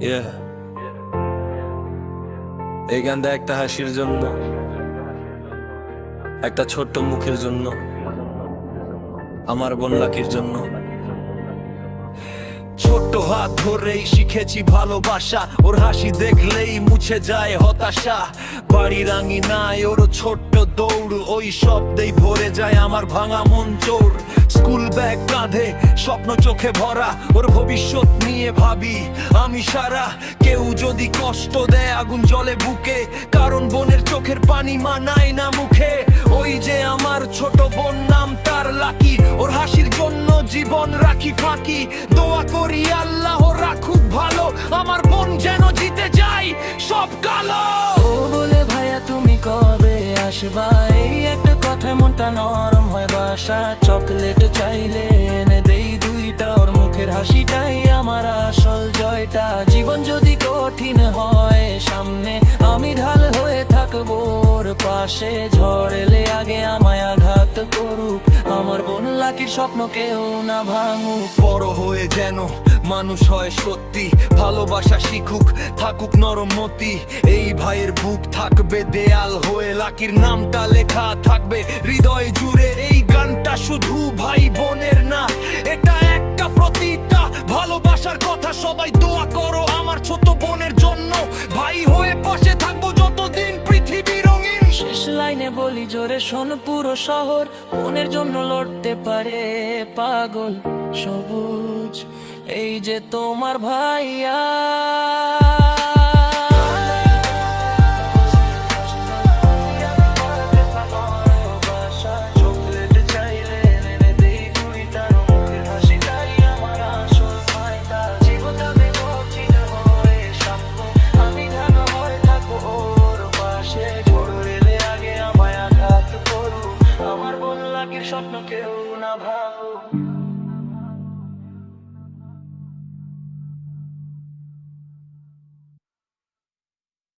Yeah. এই গানটা একটা হাসির জন্য, একটা ছোট্ট মুখের জন্য, আমার বোন লাকির জন্য। ছোট্ট হাত ধরেই শিখেছি ভালোবাসা, ওর হাসি দেখলেই মুছে যায় হতাশা। বাড়ির আঙিনায় ওর ছোট্ট দৌড়, ওই শব্দেই ভরে যায় আমার ভাঙা মন চোর। ব্যাগ কাঁধে স্বপ্ন চোখে ভরা, ওর ভবিষ্যৎ নিয়ে ভাবি। আমি সারা, কেউ যদি কষ্ট দেয়, আগুন জলে বুকে, কারণ বোনের চোখের পানি মানায় না মুখে। ওই যে আমার ছোট বোন, নাম তার লাকি, ওর হাসির জন্য জীবন রাখি ফাঁকি। দোয়া করি আল্লাহ রাখুক ভালো, আমার বোন যেন জিতে যায় সব কালো। ও বলে, ভাইয়া, তুমি কবে আসবা? এই একটা কথা মনটা নরম হয়, বাসা চকলেট চাইলে এনে দেই দুইটা। ওর মুখের হাসিটাই আমার আসল জয়টা। জীবন যদি কঠিন হয়, সামনে আমি ঢাল হয়ে থাকব। ওর পাশে ঝড় এলে আগে আমায় আঘাত করুক। আমার বোন লাকির স্বপ্ন কেউ না ভাঙুক। বড় হয়ে যেন মানুষ হয় সত্যি, ভালোবাসা শিখুক, থাকুক নরম মতি। এই ভাইয়ের বুক থাকবে দেয়াল হয়ে, লাকির নামটা লেখা থাকবে হৃদয় জুড়ে। এই গানটা শুধু ভাই বোনের না, এটা একটা প্রতিটা। ভালোবাসার কথা সবাই দোয়া করো আমার ছোট বোনের জন্য। ভাই হয়ে পাশে থাকব যতদিন পৃথিবী রঙিন। শেষ লাইনে বলি, জোরে শোন পুরো শহর। বোনের জন্য লড়তে পারে পাগল সবুজ। এই যে তোমার ভাইয়া। স্বপ্ন কেউ না ভাঙুক